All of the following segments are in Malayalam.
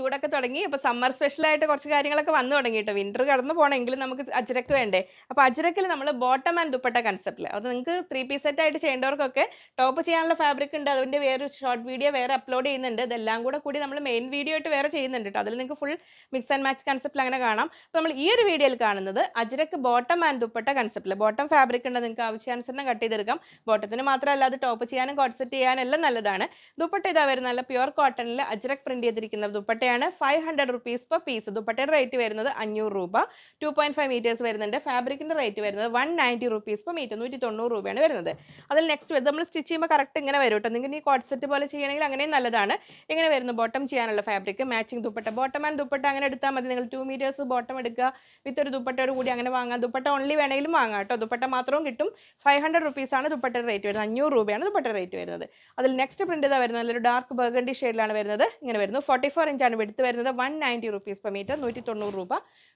ചൂടൊക്കെ തുടങ്ങി. അപ്പോൾ സമ്മർ സ്പെഷ്യലായിട്ട് കുറച്ച് കാര്യങ്ങളൊക്കെ വന്നു തുടങ്ങിയിട്ട്. വിന്റർ കടന്നു പോകണമെങ്കിൽ നമുക്ക് അജ്രക്ക് വേണ്ടേ. അപ്പോൾ അജ്രക്കിൽ നമ്മൾ ബോട്ടം ആൻഡ് ദുപ്പട്ട കൺസെപ്റ്റിൽ അത് നിങ്ങൾക്ക് ത്രീ പീസ് സെറ്റ് ആയിട്ട് ചെയ്യേണ്ടവർക്കൊക്കെ ടോപ്പ് ചെയ്യാനുള്ള ഫാബ്രിക് ഉണ്ട്. അതിന്റെ വേറെ ഷോർട്ട് വീഡിയോ വേറെ അപ്ലോഡ് ചെയ്യുന്നുണ്ട്. ഇതെല്ലാം കൂടെ കൂടി നമ്മൾ മെയിൻ വീഡിയോ ആയിട്ട് വേറെ ചെയ്യുന്നുണ്ട് കേട്ടോ അതിൽ നിങ്ങൾക്ക് ഫുൾ മിക്സ് ആൻഡ് മാച്ച് കൺസെപ്റ്റിൽ അങ്ങനെ കാണാം. അപ്പോൾ നമ്മൾ ഈ ഒരു വീഡിയോയിൽ കാണുന്നത് അജ്രക്ക് ബോട്ടം ആൻഡ് ദുപ്പട്ട കൺസെപ്റ്റിൽ ബോട്ടം ഫാബ്രിക് ഉണ്ട് നിങ്ങൾക്ക് ആവശ്യാനുസരണം കട്ട് ചെയ്തെടുക്കാം. ബോട്ടത്തിന് മാത്രമല്ല അത് ടോപ്പ് ചെയ്യാനും കോട്ട് സെറ്റ് ചെയ്യാനും എല്ലാം നല്ലതാണ്. ദുപ്പട്ട ഇതാ വരുന്ന നല്ല പ്യുവർ കോട്ടണിൽ അജ്രക് പ്രിന്റ് ചെയ്തിരിക്കുന്ന ദുപ്പട്ടയാണ് five hundred rupees per piece ദുപ്പട്ടയുടെ റേറ്റ് വരുന്നത് അഞ്ഞൂറ് രൂപ. ടു പോയിന്റ് ഫൈവ് മീറ്റേഴ്സ് വരുന്നുണ്ട്. ഫാബ്രിക്കിന്റെ റേറ്റ് വരുന്നത് one ninety rupees per metre നൂറ്റി തൊണ്ണൂറ് രൂപയാണ് വരുന്നത്. അതിൽ നെക്സ്റ്റ് വരുന്നത് നമ്മൾ സ്റ്റിച്ച് ചെയ്യുമ്പോൾ കറക്റ്റ് ഇങ്ങനെ വരും കേട്ടോ. നിങ്ങൾക്ക് ഈ കോഡ്സെറ്റ് സെറ്റ് പോലെ ചെയ്യണമെങ്കിൽ അങ്ങനെയും നല്ലതാണ്. ഇങ്ങനെ വരുന്നു. ബോട്ടം ചെയ്യാനുള്ള fabric matching dupatta. Bottom and dupatta അങ്ങനെ എടുത്താൽ മതി. നിങ്ങൾ ടു മീറ്റേഴ്സ് ബോട്ടം എടുക്കുക. വിത്ത് ഒരു ദുപ്പട്ടയോട് കൂടി അങ്ങനെ വാങ്ങാം. ദുപ്പട്ട ഓൺലി വേണമെങ്കിലും വാങ്ങാം കേട്ടോ. ദുപ്പട്ട മാത്രവും കിട്ടും. ഫൈവ് ഹൺഡ്രഡ് റുപ്പീസാണ് ദുപ്പട്ടയുടെ റേറ്റ് വരുന്നത്. അഞ്ഞൂറ് രൂപയാണ് ദുപ്പട്ട റേറ്റ് വരുന്നത്. അതിൽ നെക്സ്റ്റ് പ്രിന്റ് ഇതാ വരുന്നത്. ഒരു ഡാർക്ക് ബർഗണ്ടി ഷെയ്ഡിലാണ് വരുന്നത്. ഇങ്ങനെ വരുന്നു. ഫോർട്ടി ഫോർ ഇഞ്ചാണ് എടുത്തു വരുന്നത് one ninety rupees per metre നൂറ്റി തൊണ്ണൂറ് രൂപ.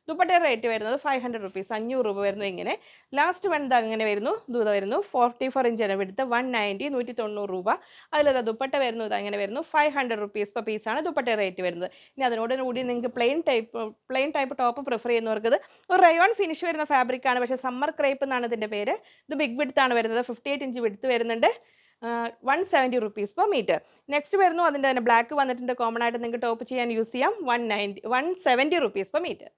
ദുപ്പട്ടയുടെ റേറ്റ് വരുന്നത് ഫൈവ് ഹൺഡ്രഡ് റുപ്പീസ് അഞ്ഞൂറ് രൂപ വരുന്നു ഇങ്ങനെ. ലാസ്റ്റ് വൺ ഇത് അങ്ങനെ വരുന്നു ദൂത വരുന്നു ഫോർട്ടി ഫോർ ഇഞ്ചാണ് എടുത്ത് വൺ നയന്റി നൂറ്റി തൊണ്ണൂറ് രൂപ. അതിലത് ദുപ്പട്ട വരുന്നു ഇതാ അങ്ങനെ വരുന്നു ഫൈവ് ഹൺഡ്രഡ് റുപ്പീസ് പെർ പീസാണ് ദുപ്പട്ടയുടെ റേറ്റ് വരുന്നത്. ഇനി അതിനോട് കൂടി നിങ്ങൾക്ക് plain type plain type top prefer ചെയ്യുന്നവർക്ക് ഒരു റയോൺ ഫിനിഷ് വരുന്ന ഫാബ്രിക് ആണ്. പക്ഷേ സമ്മർ ക്രേപ്പ് എന്നാണ് ഇതിന്റെ പേര്. ഇത് ബിഗ് വിടുത്താണ് വരുന്നത് ഫിഫ്റ്റി എയ്റ്റ് ഇഞ്ച് വിടുത്ത് വരുന്നുണ്ട്. One seventy rupees per metre next വരുന്നു അതിന്റെ തന്നെ ബ്ലാക്ക് വന്നിട്ടുണ്ട്. കോമൺ ആയിട്ട് നിങ്ങൾക്ക് ടോപ്പ് ചെയ്യാൻ യൂസ് ചെയ്യാം. One ninety one seventy rupees per metre